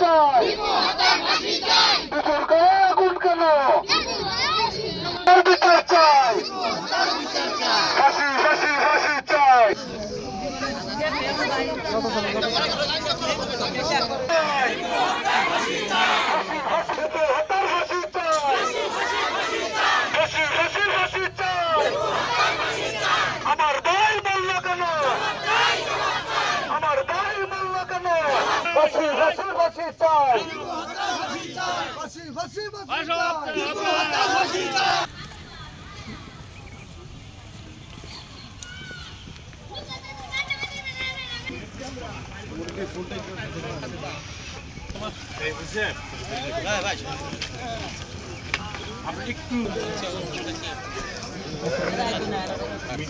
চাই। গায়ে আগুন কেন? বিচার চাই। ফাঁসি ফাঁসি হত্যার ফাঁসি চাই ফাঁসি ফাঁসি ফাঁসি চাই আমার ভাই বলল কেন আমার ভাই বলল কেন ফাঁসি ফাঁসি ফাঁসি চাই। কারও আগায় না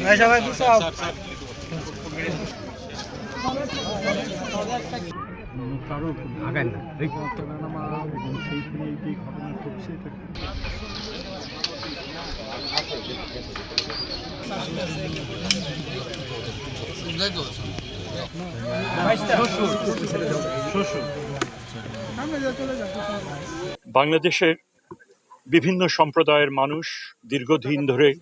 এই এবং সেইখানে যে ঘটনা ঘটছে বাংলাদেশের বিভিন্ন সম্প্রদায়ের মানুষ দীর্ঘদিন ধরে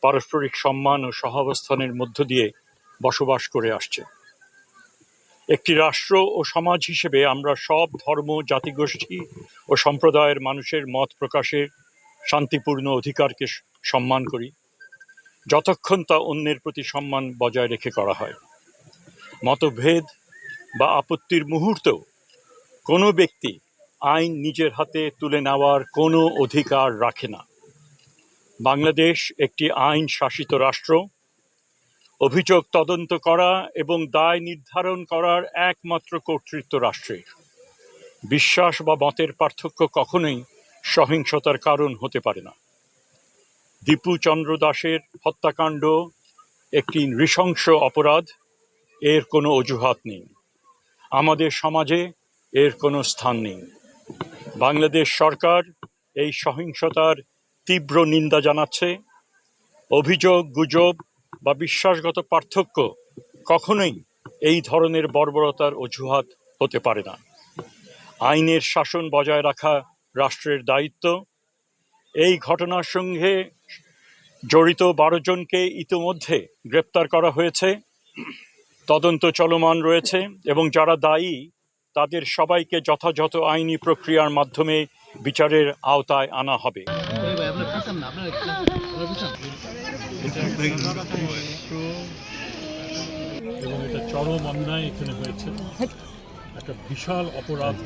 পারস্পরিক সম্মান ও সহাবস্থানের মধ্য দিয়ে বসবাস করে আসছে। একটি রাষ্ট্র ও সমাজ হিসেবে আমরা সব ধর্ম, জাতিগোষ্ঠী ও সম্প্রদায়ের মানুষের মত প্রকাশের শান্তিপূর্ণ অধিকারকে সম্মান করি, যতক্ষণ তা অন্যের প্রতি সম্মান বজায় রেখে করা হয়। মতভেদ বা আপত্তির মুহূর্তেও কোনো ব্যক্তি আইন নিজের হাতে তুলে নেওয়ার কোনো অধিকার রাখে না। বাংলাদেশ একটি আইন শাসিত রাষ্ট্র অভিযোগ তদন্ত করা এবং দায় নির্ধারণ করার একমাত্র কর্তৃত্ব রাষ্ট্রের। বিশ্বাস বা মতের পার্থক্য কখনোই সহিংসতার কারণ হতে পারে না। দীপু চন্দ্র দাসের হত্যাকাণ্ড একটি নৃশংস অপরাধ, এর কোনো অজুহাত নেই। আমাদের সমাজে এর কোনো স্থান নেই। বাংলাদেশ সরকার এই সহিংসতার তীব্র নিন্দা জানাচ্ছে। অভিযোগ, গুজব বা বিশ্বাসগত পার্থক্য কখনোই এই ধরনের বর্বরতার অজুহাত হতে পারে না। আইনের শাসন বজায় রাখা রাষ্ট্রের দায়িত্ব। এই ঘটনার সঙ্গে জড়িত বারো জনকে ইতোমধ্যে গ্রেপ্তার করা হয়েছে। তদন্ত চলমান রয়েছে এবং যারা দায়ী, তাদের সবাইকে যথাযথ আইনি প্রক্রিয়ার মাধ্যমে বিচারের আওতায় আনা হবে। এবং এটা চরম অন্যায় এখানে হয়েছে। একটা বিশাল অপরাধ।